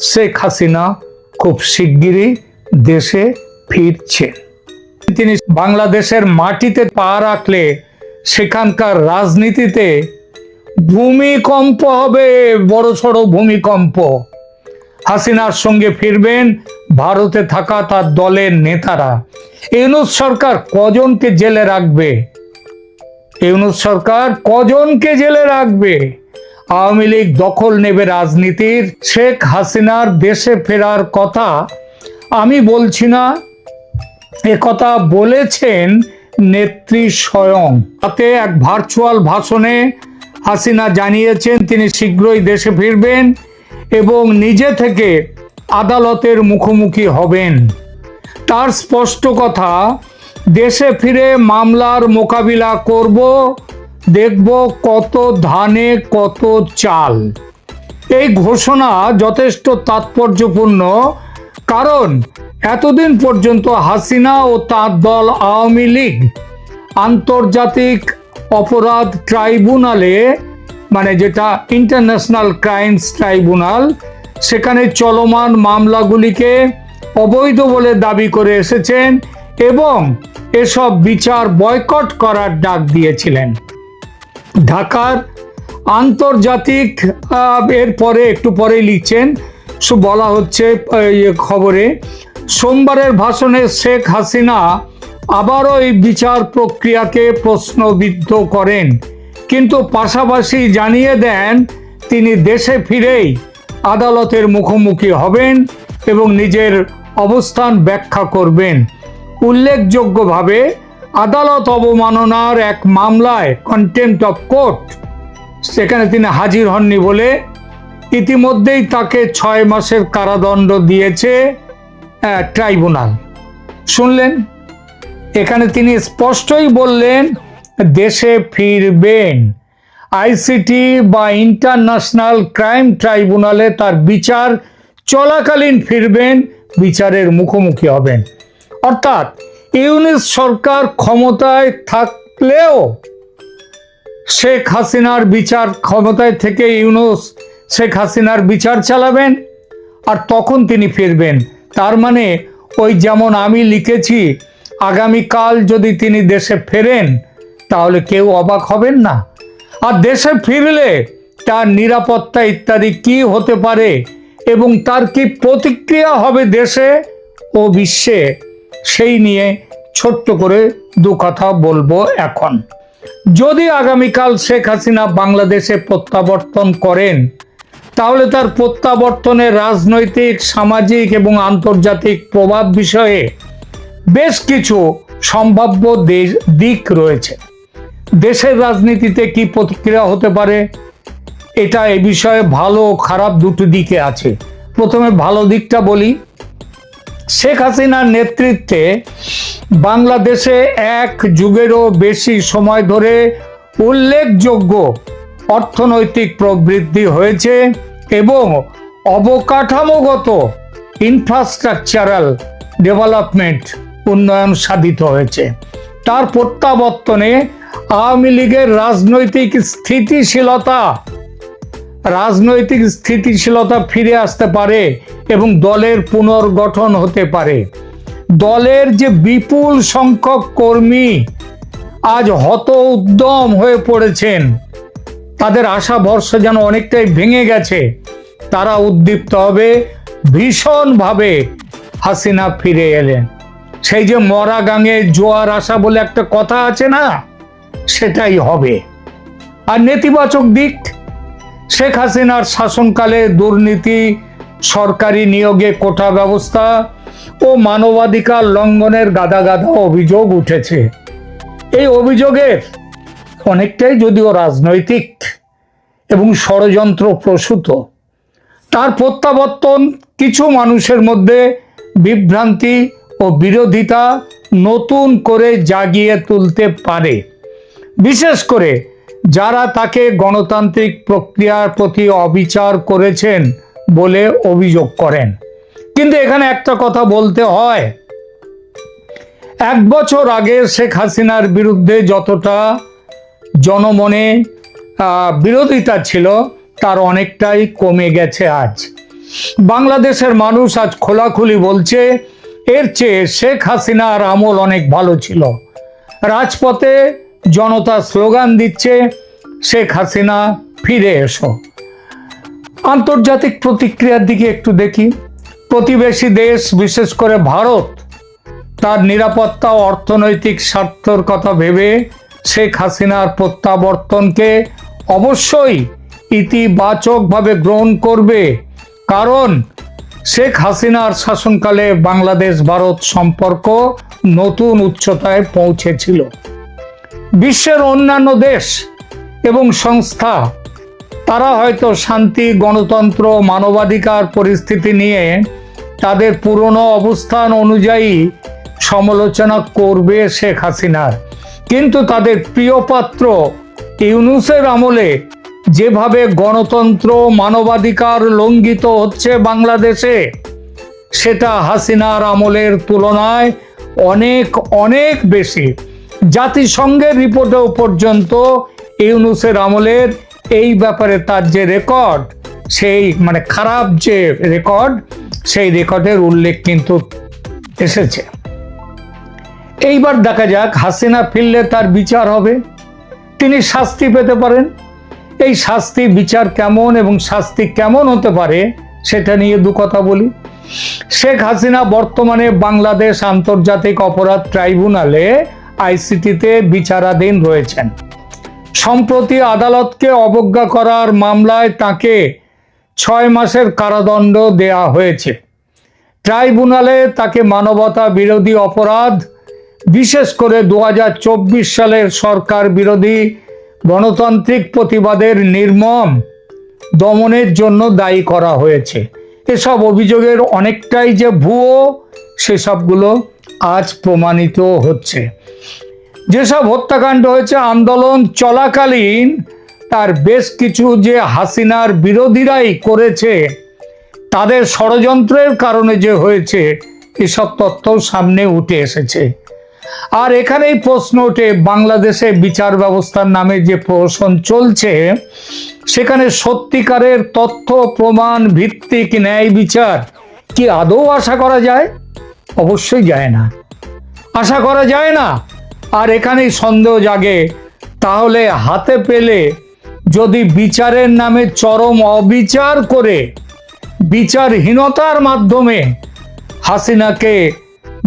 শেখ হাসিনা খুব শিগগিরই দেশে ফিরছেন তিনি বাংলাদেশের মাটিতে পা রাখলে সেখানকার রাজনীতিতে ভূমিকম্প হবে, বড় সড়ো ভূমিকম্প। হাসিনার সঙ্গে ফিরবেন ভারতে থাকা তার দলের নেতারা। ইউনুস সরকার কজনকে জেলে রাখবে? ইউনুস সরকার কজনকে জেলে রাখবে? আওয়ামী লীগ দখল নেবে রাজনীতির। শেখ হাসিনার দেশে ফেরার কথা আমি বলছি না কথা বলেছেন নেত্রী স্বয়ং। তাতে এক ভার্চুয়াল ভাষণে হাসিনা জানিয়েছেন, তিনি শীঘ্রই দেশে ফিরবেন এবং নিজে থেকে আদালতের মুখোমুখি হবেন। তার স্পষ্ট কথা, দেশে ফিরে মামলার মোকাবিলা করব দেখব কত ধানে, কত চাল। এই ঘোষণা যথেষ্ট তাৎপর্যপূর্ণ, কারণ এতদিন পর্যন্ত হাসিনা ও তার দল আওয়ামী লীগ আন্তর্জাতিক অপরাধ ট্রাইব্যুনালে মানে যেটা ইন্টারন্যাশনাল ক্রাইমস ট্রাইব্যুনাল, সেখানে চলমান মামলাগুলিকে অবৈধ বলে দাবি করে এসেছেন এবং এসব বিচার বয়কট করার ডাক দিয়েছিলেন। ঢাকার আন্তর্জাতিক এর পরে একটু পরেই লিখছেন, সু বলা হচ্ছে ইয়ে খবরে, সোমবারের ভাষণে শেখ হাসিনা আবারও এই বিচার প্রক্রিয়াকে প্রশ্নবিদ্ধ করেন। কিন্তু পাশাপাশি জানিয়ে দেন, তিনি দেশে ফিরেই আদালতের মুখোমুখি হবেন এবং নিজের অবস্থান ব্যাখ্যা করবেন। উল্লেখযোগ্যভাবে আদালত অবমাননার এক মামলায় কন্টেম্পট অফ কোর্ট সেখানে তিনি হাজির হননি বলে ইতিমধ্যেই তাকে ছয় মাসের কারাদণ্ড দিয়েছে ট্রাইব্যুনাল। শুনলেন? এখানে তিনি স্পষ্টই বললেন, দেশে ফিরবেন। আইসিটি বা ইন্টারন্যাশনাল ক্রাইম ট্রাইব্যুনালে তার বিচার চলাকালীন ফিরবেন, বিচারের মুখোমুখি হবেন। অর্থাৎ ইউনিস সরকার ক্ষমতায় থাকলেও শেখ হাসিনার বিচার ক্ষমতায় থেকে ইউনুস শেখ হাসিনার বিচার চালাবেন আর তখন তিনি ফিরবেন। তার মানে ওই যেমন আমি লিখেছি, আগামীকাল যদি তিনি দেশে ফেরেন, তাহলে কেউ অবাক হবেন না। আর দেশে ফিরলে তার নিরাপত্তা ইত্যাদি কি হতে পারে এবং তার কি প্রতিক্রিয়া হবে দেশে ও বিশ্বে? সেই নিয়ে ছোট্ট করে দু কথা বলব এখন। যদি আগামীকাল শেখ হাসিনা বাংলাদেশে প্রত্যাবর্তন করেন, তাহলে তার প্রত্যাবর্তনের রাজনৈতিক, সামাজিক এবং আন্তর্জাতিক প্রভাব বিষয়ে বেশ কিছু সম্ভাব্য দিক রয়েছে। দেশের রাজনীতিতে কি প্রতিক্রিয়া হতে পারে, এটা এ বিষয়ে ভালো খারাপ দুটো দিকে আছে। প্রথমে ভালো দিকটা বলি শেখ হাসিনার নেতৃত্বে বাংলাদেশে এক যুগেরও বেশি সময় ধরে উল্লেখযোগ্য অর্থনৈতিক প্রবৃদ্ধি হয়েছে এবং অবকাঠামোগত ইনফ্রাস্ট্রাকচারাল ডেভেলপমেন্ট উন্নয়ন সাধিত হয়েছে। তার প্রত্যাবর্তনে আওয়ামী লীগের রাজনৈতিক স্থিতিশীলতা রাজনৈতিক স্থিতিশীলতা ফিরে আসতে পারে এবং দলের পুনর্গঠন হতে পারে। দলের যে বিপুল সংখ্যক কর্মী আজ হত উদ্যম হয়ে পড়েছেন। তাদের আশা ভরসা যেন অনেকটাই ভেঙে গেছে। তারা উদ্দীপ্ত হবে, ভীষণভাবে হাসিনা ফিরে এলেন। সেই যে মরা গাঙে জোয়ার আসা বলে একটা কথা আছে না? সেটাই হবে। আর নেতিবাচক দিক শেখ হাসিনার শাসনকালে দুর্নীতি, সরকারি নিয়োগে কোটা ব্যবস্থা ও মানবাধিকার লঙ্ঘনের গাদা গাদা অভিযোগ উঠেছে। এই অভিযোগের অনেকটাই যদিও রাজনৈতিক এবং ষড়যন্ত্র প্রসূত, তার প্রত্যাবর্তন কিছু মানুষের মধ্যে বিভ্রান্তি ও বিরোধিতা নতুন করে জাগিয়ে তুলতে পারে। বিশেষ করে যারা তাকে গণতান্ত্রিক প্রক্রিয়ার প্রতি অবিচার করেছেন বলে অভিযোগ করেন। কিন্তু এখানে একটা কথা বলতে হয়। এক বছর আগে শেখ হাসিনার বিরুদ্ধে যতটা জনমনে বিরোধিতা ছিল, তার অনেকটাই কমে গেছে আজ। বাংলাদেশের মানুষ আজ খোলাখুলি বলছে, এর চেয়ে শেখ হাসিনার আমল অনেক ভালো ছিল। রাজপথে জনতা স্লোগান দিচ্ছে, শেখ হাসিনা, ফিরে এসো। আন্তর্জাতিক প্রতিক্রিয়ার দিকে একটু দেখি। প্রতিবেশী দেশ, বিশেষ করে ভারত, তার নিরাপত্তা অর্থনৈতিক স্বার্থর কথা ভেবে শেখ হাসিনার প্রত্যাবর্তনকে অবশ্যই ইতিবাচকভাবে গ্রহণ করবে, কারণ শেখ হাসিনার শাসনকালে বাংলাদেশ ভারত সম্পর্ক নতুন উচ্চতায় পৌঁছেছিল। বিশ্বের অন্যান্য দেশ এবং সংস্থা, তারা হয়তো শান্তি, গণতন্ত্র, মানবাধিকার পরিস্থিতি নিয়ে তাদের পুরনো অবস্থান অনুযায়ী সমালোচনা করবে শেখ হাসিনার। কিন্তু তাদের প্রিয় পাত্র ইউনুসের আমলে যেভাবে গণতন্ত্র, মানবাধিকার লঙ্ঘিত হচ্ছে বাংলাদেশে, সেটা হাসিনার আমলের তুলনায় অনেক অনেক বেশি। জাতিসংঘের রিপোর্টেও পর্যন্ত ইউনুসের আমলের এই ব্যাপারে তার যে রেকর্ড, সেই মানে খারাপ যে রেকর্ড, সেই রেকর্ডের উল্লেখ কিন্তু এসেছে। এইবার দেখা যাক হাসিনা ফিরলে তার বিচার হবে। তিনি শাস্তি পেতে পারেন। এই শাস্তি, বিচার কেমন এবং শাস্তি কেমন হতে পারে সেটা নিয়ে দু কথা বলি। শেখ হাসিনা বর্তমানে বাংলাদেশ আন্তর্জাতিক অপরাধ ট্রাইব্যুনালে আইসিটিতে বিচারাধীন রয়েছেন। সম্প্রতি আদালতকে অবজ্ঞা করার মামলায় তাকে ছয় মাসের কারাদণ্ড দেয়া হয়েছে। ট্রাইব্যুনালে তাকে মানবতা বিরোধী অপরাধ, বিশেষ করে দু হাজার চব্বিশ সালের সরকার বিরোধী গণতান্ত্রিক প্রতিবাদের নির্মম দমনের জন্য দায়ী করা হয়েছে। এসব অভিযোগের অনেকটাই যে ভুয়ো, সেসবগুলো আজ প্রমাণিত হচ্ছে। যেসব হত্যাকাণ্ড হয়েছে, আন্দোলন চলাকালীন, তার বেশ কিছু যে হাসিনার বিরোধীরাই করেছে, তাদের ষড়যন্ত্রের কারণে যে হয়েছে, এসব তথ্য সামনে উঠে এসেছে। আর এখানেই প্রশ্ন ওঠে, বাংলাদেশে বিচার ব্যবস্থার নামে যে প্রহসন চলছে, সেখানে সত্যিকারের তথ্য, প্রমাণ, ভিত্তিক ন্যায় বিচার কি আদৌ আশা করা যায়? অবশ্যই যায় না। আশা করা যায় না। আর এখানেই সন্দেহ জাগে। তাহলে হাতে পেলে যদি বিচারের নামে চরম অবিচার করে, বিচারহীনতার মাধ্যমে হাসিনাকে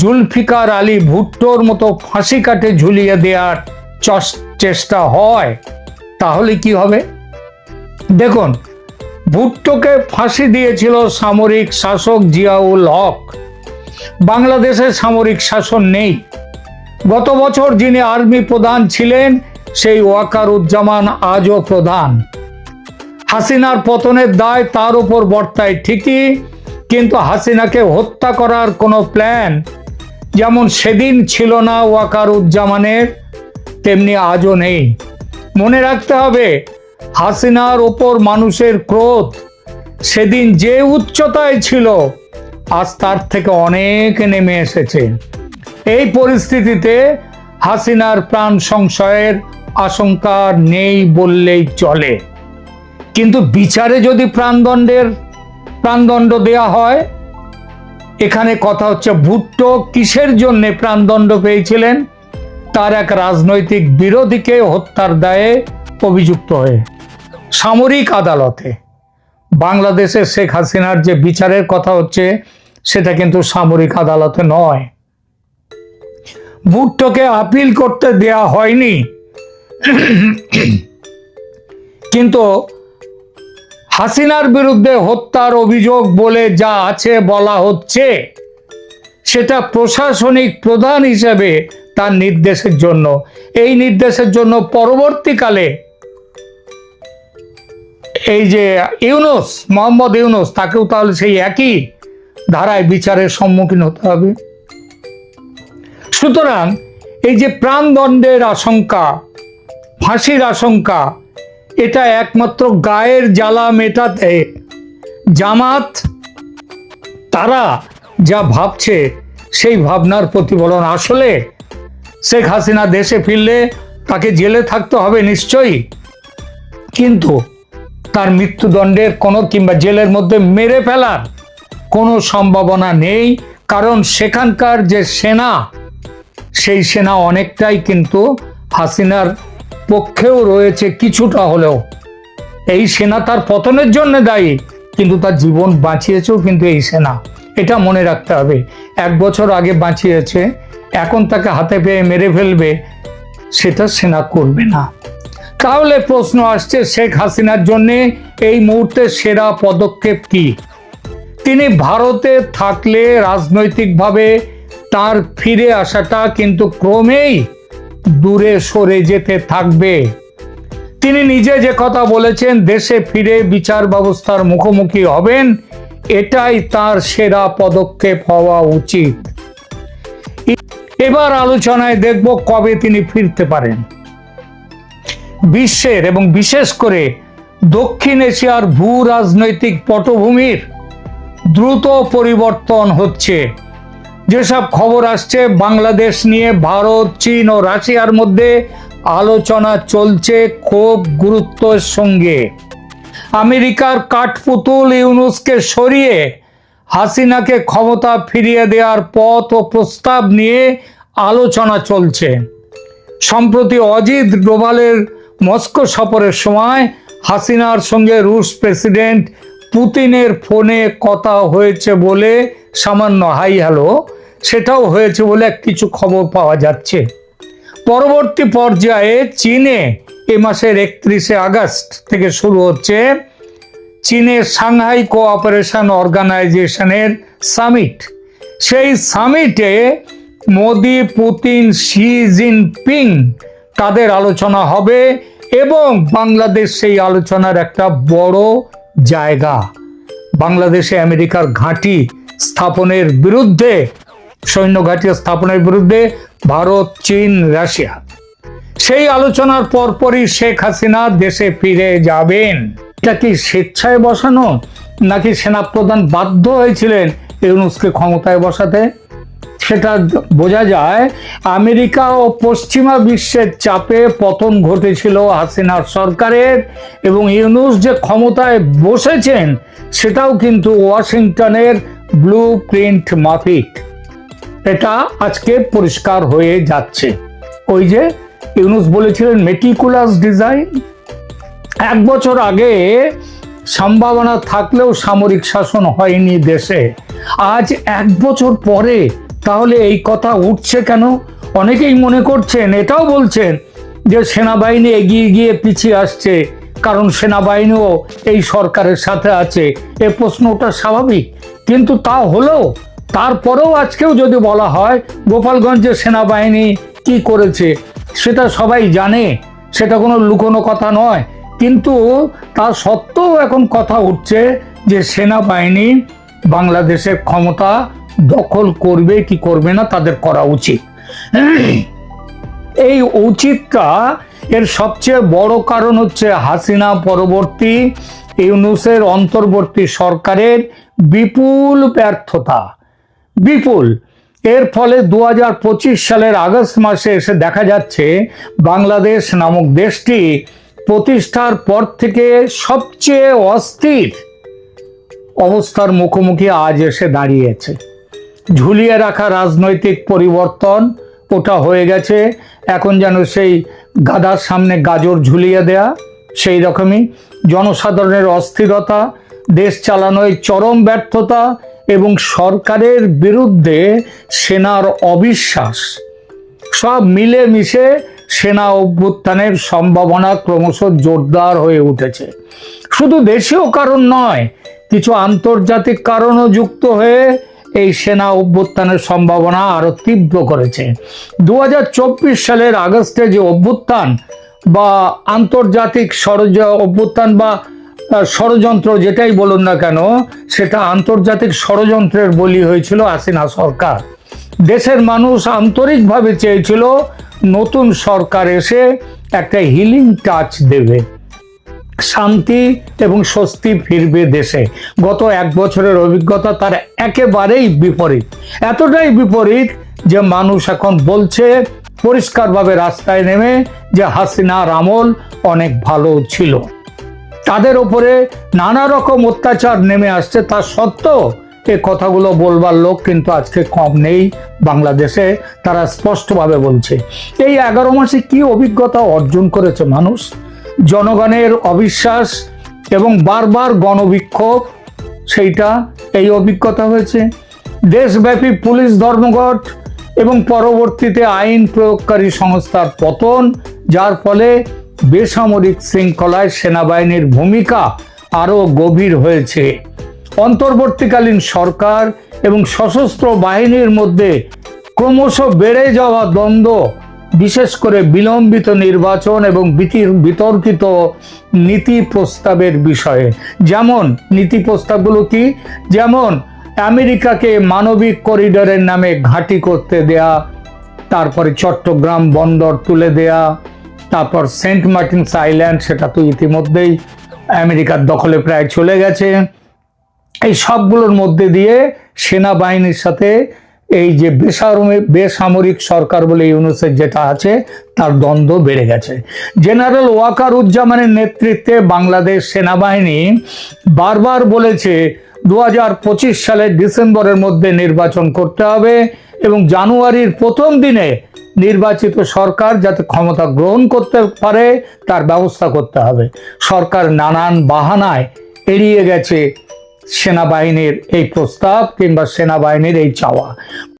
জুলফিকার আলী ভুট্টোর মতো ফাঁসি কাটে ঝুলিয়ে দেওয়ার চেষ্টা হয়, তাহলে কি হবে? দেখুন, ভুট্টোকে ফাঁসি দিয়েছিল সামরিক শাসক জিয়াউল হক। বাংলাদেশে সামরিক শাসন নেই। গত বছর যিনি আর্মি প্রধান ছিলেন, সেই ওয়াকার উজ্জামান আজও প্রধান। হাসিনার পতনের দায় তার উপর বর্তায় ঠিকই, কিন্তু হাসিনাকে হত্যা করার কোনো প্ল্যান যেমন সেদিন ছিল না ওয়াকার উজ্জামানের তেমনি আজও নেই। মনে রাখতে হবে, হাসিনার ওপর মানুষের ক্রোধ সেদিন যে উচ্চতায় ছিল, আজ তার থেকে অনেক নেমে এসেছে। এই পরিস্থিতিতে হাসিনার প্রাণ সংশয়ের আশঙ্কা নেই বললেই চলে। কিন্তু বিচারে যদি প্রাণদণ্ডের, প্রাণদণ্ড দেয়া হয়, এখানে কথা হচ্ছে ভুট্টো কিসের জন্যে প্রাণদণ্ড পেয়েছিলেন? তার এক রাজনৈতিক বিরোধীকে হত্যার দায়ে অভিযুক্ত হয়ে। সামরিক আদালতে বাংলাদেশে শেখ হাসিনার যে বিচারের কথা হচ্ছে, সেটা কিন্তু সামরিক আদালতে নয়। ভুট্টোকে আপিল করতে দেয়া হয়নি। কিন্তু হাসিনার বিরুদ্ধে হত্যার অভিযোগ বলে যা আছে বলা হচ্ছে, সেটা প্রশাসনিক প্রধান হিসেবে তার নির্দেশের জন্য। এই নির্দেশের জন্য পরবর্তীকালে এই যে ইউনুস, মোহাম্মদ ইউনুস, তাকেও তাহলে সেই একই ধারায় বিচারের সম্মুখীন হতে হবে। সুতরাং এই যে প্রাণদণ্ডের আশঙ্কা, ফাঁসির আশঙ্কা, এটা একমাত্র গায়ের জ্বালা মেটাতে জামাত, তারা যা ভাবছে সেই ভাবনার প্রতিফলন। আসলে শেখ হাসিনা দেশে ফিরলে তাকে জেলে থাকতে হবে নিশ্চয়ই, কিন্তু তার মৃত্যুদণ্ডের কোনো কিংবা জেলের মধ্যে মেরে ফেলার কোনো সম্ভাবনা নেই, কারণ সেখানকার যে সেনা সেই সেনা অনেকটাই কিন্তু হাসিনার পক্ষেও রয়েছে কিছুটা হলেও। এই সেনা তার পতনের জন্য দায়ী, কিন্তু তার জীবন বাঁচিয়েছেও কিন্তু এই সেনা। এটা মনে রাখতে হবে। এক বছর আগে বাঁচিয়েছে, এখন তাকে হাতে পেয়ে মেরে ফেলবে, সেটা সেনা করবে না। তাহলে প্রশ্ন আসছে, শেখ হাসিনার জন্য এই মুহূর্তে সেরা পদক্ষেপ কি? তিনি ভারতে থাকলে রাজনৈতিকভাবে তার ফিরে আসাটা কিন্তু ক্রমেই দূরে সরে যেতে থাকবে। তিনি নিজে যে কথা বলেছেন, দেশে ফিরে বিচার ব্যবস্থার মুখোমুখি হবেন, এটাই তার সেরা পদক্ষেপ হওয়া উচিত। এবার আলোচনায় দেখব কবে তিনি ফিরতে পারেন। বিশ্বের এবং বিশেষ করে দক্ষিণ এশিয়ার ভূ রাজনৈতিক পটভূমির দ্রুত পরিবর্তন হচ্ছে। যেসব খবর আসছে, বাংলাদেশ নিয়ে ভারত, চীন ও রাশিয়ার মধ্যে আলোচনা চলছে খুব গুরুত্বের সঙ্গে। আমেরিকার কাঠপুতুল ইউনুসকে সরিয়ে হাসিনাকে ক্ষমতা ফিরিয়ে দেওয়ার পথ ও প্রস্তাব নিয়ে আলোচনা চলছে। সম্প্রতি অজিত ডোভালের মস্কো সফরের সময় হাসিনার সঙ্গে রুশ প্রেসিডেন্ট পুতিনের ফোনে কথা হয়েছে বলে সামান্য হাই হ্যালো, সেটাও হয়েছে বলে কিছু খবর পাওয়া যাচ্ছে। পরবর্তী পর্যায়ে চীনে এ মাসের একত্রিশে আগস্ট থেকে শুরু হচ্ছে চীনের সাংহাই কোঅপারেশন অর্গানাইজেশনের সামিট। সেই সামিটে মোদি, পুতিন, শি জিনপিং তাদের আলোচনা হবে এবং বাংলাদেশ সেই আলোচনার একটা বড় জায়গা। বাংলাদেশে আমেরিকার ঘাঁটি স্থাপনের বিরুদ্ধে, সৈন্য ঘাঁটি স্থাপনের বিরুদ্ধে ভারত, চীন, রাশিয়া। সেই আলোচনার পরপরই শেখ হাসিনা দেশে ফিরে যাবেন। এটা কি স্বেচ্ছায় বসানো, নাকি সেনাপ্রধান বাধ্য হয়েছিলেন ইউনুসকে ক্ষমতায় বসাতে? সেটা বোঝা যায়, আমেরিকা ও পশ্চিমা বিশ্বের চাপে পতন ঘটেছিল হাসিনার সরকারের এবং ইউনুস যে ক্ষমতায় বসেছেন, সেটাও কিন্তু ওয়াশিংটনের ব্লু প্রিন্ট মাফিক। এটা আজকে পরিষ্কার হয়ে যাচ্ছে। ওই যে ইউনুস বলেছিলেন মেটিকুলাস ডিজাইন। এক বছর আগে সম্ভাবনা থাকলেও সামরিক শাসন হয়নি দেশে। আজ এক বছর পরে তাহলে এই কথা উঠছে কেন? অনেকেই মনে করছেন, এটাও বলছেন যে সেনাবাহিনী এগিয়ে গিয়ে পিছিয়ে আসছে। কারণ সেনাবাহিনীও এই সরকারের সাথে আছে। এ প্রশ্নটা স্বাভাবিক। কিন্তু তা হলেও তারপরেও আজকেও যদি বলা হয়, গোপালগঞ্জের সেনাবাহিনী কি করেছে, সেটা সবাই জানে, সেটা কোনো লুকোনো কথা নয়। কিন্তু তা সত্ত্বেও এখন কথা উঠছে যে সেনাবাহিনী বাংলাদেশের ক্ষমতা দখল করবে কি করবে না তাদের করা উচিত। এই উচিতটা এর সবচেয়ে বড় কারণ হচ্ছে হাসিনা পরবর্তী ইউনুসের অন্তর্বর্তী সরকারের বিপুল ব্যর্থতা। বিপুল। এর ফলে দু হাজার পঁচিশ সালের আগস্ট মাসে এসে দেখা যাচ্ছে বাংলাদেশ নামক দেশটি প্রতিষ্ঠার পর থেকে সবচেয়ে অস্থির অবস্থার মুখোমুখি আজ এসে দাঁড়িয়েছে। ঝুলিয়ে রাখা রাজনৈতিক পরিবর্তন, ওটা হয়ে গেছে। এখন যেন সেই গাদার সামনে গাজর ঝুলিয়ে দেয়া, সেই রকমই। জনসাধারণের অস্থিরতা, দেশ চালানোয় চরম ব্যর্থতা এবং সরকারের বিরুদ্ধে সেনার অবিশ্বাস। সব মিলে মিশে সেনা অভ্যুত্থানের সম্ভাবনা ক্রমশ জোরদার হয়ে উঠেছে। শুধু দেশীয় কারণ নয়, কিছু আন্তর্জাতিক কারণও যুক্ত হয়ে এই সেনা অভ্যুত্থানের সম্ভাবনা আরও তীব্র করেছে। দু হাজার চব্বিশ সালের আগস্টে যে অভ্যুত্থান বা আন্তর্জাতিক ষড়য অভ্যুত্থান বা ষড়যন্ত্র যেটাই বলুন না কেন, সেটা আন্তর্জাতিক ষড়যন্ত্রের বলি হয়েছিল হাসিনা সরকার। দেশের মানুষ আন্তরিকভাবে চেয়েছিল নতুন সরকার এসে একটা হিলিং টাচ দেবে। শান্তি এবং স্বস্তি ফিরবে দেশে। গত এক বছরের অভিজ্ঞতা তার একেবারেই বিপরীত। এতটাই বিপরীত যে মানুষ এখন বলছে পরিষ্কারভাবে রাস্তায় নেমে যে হাসিনার আমল অনেক ভালো ছিল। তাদের ওপরে নানা রকম অত্যাচার নেমে আসছে, তা সত্ত্বেও এ কথাগুলো বলবার লোক কিন্তু আজকে কম নেই বাংলাদেশে, তারা স্পষ্টভাবে বলছে। এই এগারো মাসে কি অভিজ্ঞতা অর্জন করেছে মানুষ? জনগণের অবিশ্বাস এবং বারবার গণবিক্ষোভ, সেইটা এই অভিজ্ঞতা হয়েছে। দেশব্যাপী পুলিশ ধর্মঘট এবং পরবর্তীতে আইন প্রয়োগকারী সংস্থার পতন, যার ফলে বেসামরিক শৃঙ্খলায় সেনাবাহিনীর ভূমিকা আরও গভীর হয়েছে। অন্তর্বর্তীকালীন সরকার এবং সশস্ত্র বাহিনীর মধ্যে ক্রমশ বেড়ে যাওয়া দ্বন্দ্ব, বিশেষ করে বিলম্বিত নির্বাচন এবং বিতি- বিতর্কিত নীতি প্রস্তাবের বিষয়ে। যেমন, নীতি প্রস্তাবগুলো কি? যেমন আমেরিকাকে মানবিক করিডোরের নামে ঘাঁটি করতে দেয়া, তারপরে চট্টগ্রাম বন্দর তুলে দেয়া, তারপর সেন্ট মার্টিনস আইল্যান্ড, সেটা তো ইতিমধ্যেই আমেরিকার দখলে প্রায় চলে গেছে। এই সবগুলোর মধ্যে দিয়ে সেনাবাহিনীর সাথে এই যে বেসামরিক বেসামরিক সরকার বলে ইউনুসের যেটা আছে, তার দ্বন্দ্ব বেড়ে গেছে। জেনারেল ওয়াকার উজ্জামানের নেতৃত্বে বাংলাদেশ সেনাবাহিনী বারবার বলেছে দু সালের ডিসেম্বরের মধ্যে নির্বাচন করতে হবে এবং জানুয়ারির প্রথম দিনে নির্বাচিত সরকার যাতে ক্ষমতা গ্রহণ করতে পারে, তার ব্যবস্থা করতে হবে। সরকার নানান বাহানায় এড়িয়ে গেছে সেনাবাহিনীর এই প্রস্তাব কিংবা সেনাবাহিনীর এই চাওয়া।